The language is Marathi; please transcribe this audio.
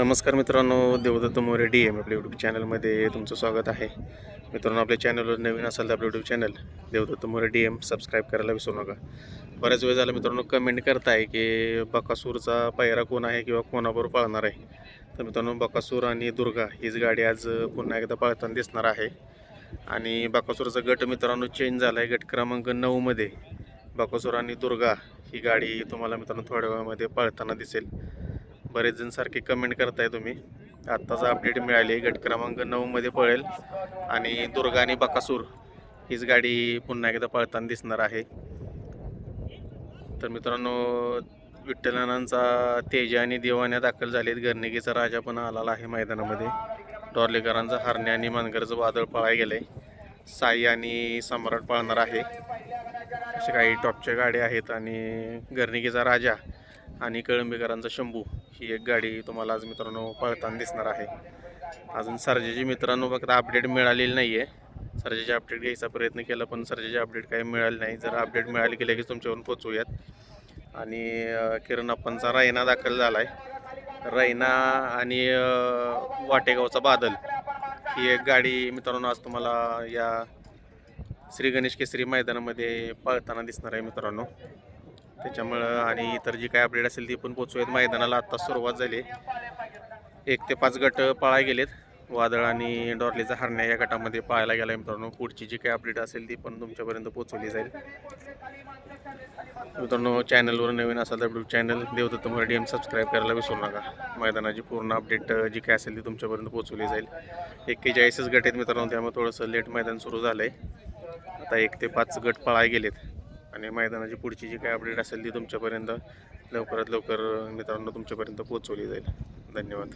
नमस्कार मित्रांनो देवदत्त मोरे डी एम आपल्या यूट्यूब चॅनलमध्ये तुमचं स्वागत आहे. मित्रांनो आपल्या चॅनलवर नवीन असाल तर आपलं YouTube channel Devdatta More D M subscribe करायला विसरू नका. बऱ्याच वेळ झाला मित्रांनो कमेंट करताय की बकासूरचा पायरा कोण आहे किंवा कोणाबरोबर पाळणार आहे? तर मित्रांनो बकासूर आणि दुर्गा हीच गाडी आज पुन्हा एकदा पाळताना दिसणार आहे. आणि बकासूरचा गट मित्रांनो चेंज झाला आहे गट क्रमांक नऊमध्ये बकासूर आणि दुर्गा ही गाडी तुम्हाला मित्रांनो थोड्या वेळामध्ये पाळताना दिसेल. बरेच जण सारखे कमेंट करताय तुम्ही. आत्ताचा अपडेट मिळाली. गट क्रमांक नऊमध्ये पळेल. आणि दुर्गा आणि बकासूर हीच गाडी पुन्हा एकदा पळताना दिसणार आहे. तर मित्रांनो विठ्ठलानांचा तेज आणि देवाने दाखल झालेत. गर्निकीचा राजा पण आलेला आहे मैदानामध्ये. डॉर्लेकरांचा हरणे आणि मानगरचं वादळ पळाय गेलंय. साई आणि सम्राट पळणार आहे. अशा काही टॉपच्या गाड्या आहेत. आणि गर्निकीचा राजा आणि कळंबीकरांचा शंभू ही एक गाडी तुम्हाला आज मित्रांनो पळताना दिसणार आहे. अजून सर्जेची मित्रांनो फक्त अपडेट मिळालेली नाही आहे सर्जेचे अपडेट घ्यायचा प्रयत्न केला पण सर्जेचे अपडेट काही मिळाले नाही. जर अपडेट मिळाली की लगेच तुमच्यावरून पोचवूयात आणि किरण अप्पांचा रायना दाखल झाला आहे रैना आणि वाटेगावचा बादल ही एक गाडी मित्रांनो आज तुम्हाला या श्री गणेश केसरी मैदानामध्ये पळताना दिसणार आहे मित्रांनो. त्याच्यामुळं आणि इतर जी काय अपडेट असेल ती पण पोचूयात मैदानाला आत्ता सुरुवात झाली. एक ते पाच गट पळाय गेलेत. वादळ आणि डॉर्लीचा हरण्या या गटामध्ये पाहायला गेला मित्रांनो. पुढची जी काही अपडेट असेल ती पण तुमच्यापर्यंत पोचवली जाईल. मित्रांनो चॅनलवर नवीन असाल तर YouTube channel Devdatta Marathi M subscribe करायला विसरू नका. मैदानाची पूर्ण अपडेट जी काय असेल ती तुमच्यापर्यंत पोचवली जाईल. एक्केचाळीसच गट आहेत मित्रांनो त्यामुळे थोडंसं लेट मैदान सुरू झालं आहे आता एक ते पाच गट पळाय गेलेत. आणि मैदानाची पुढची जी काही अपडेट असेल ती तुमच्यापर्यंत लवकरात लवकर मित्रांनो तुमच्यापर्यंत पोहोचवली जाईल. धन्यवाद.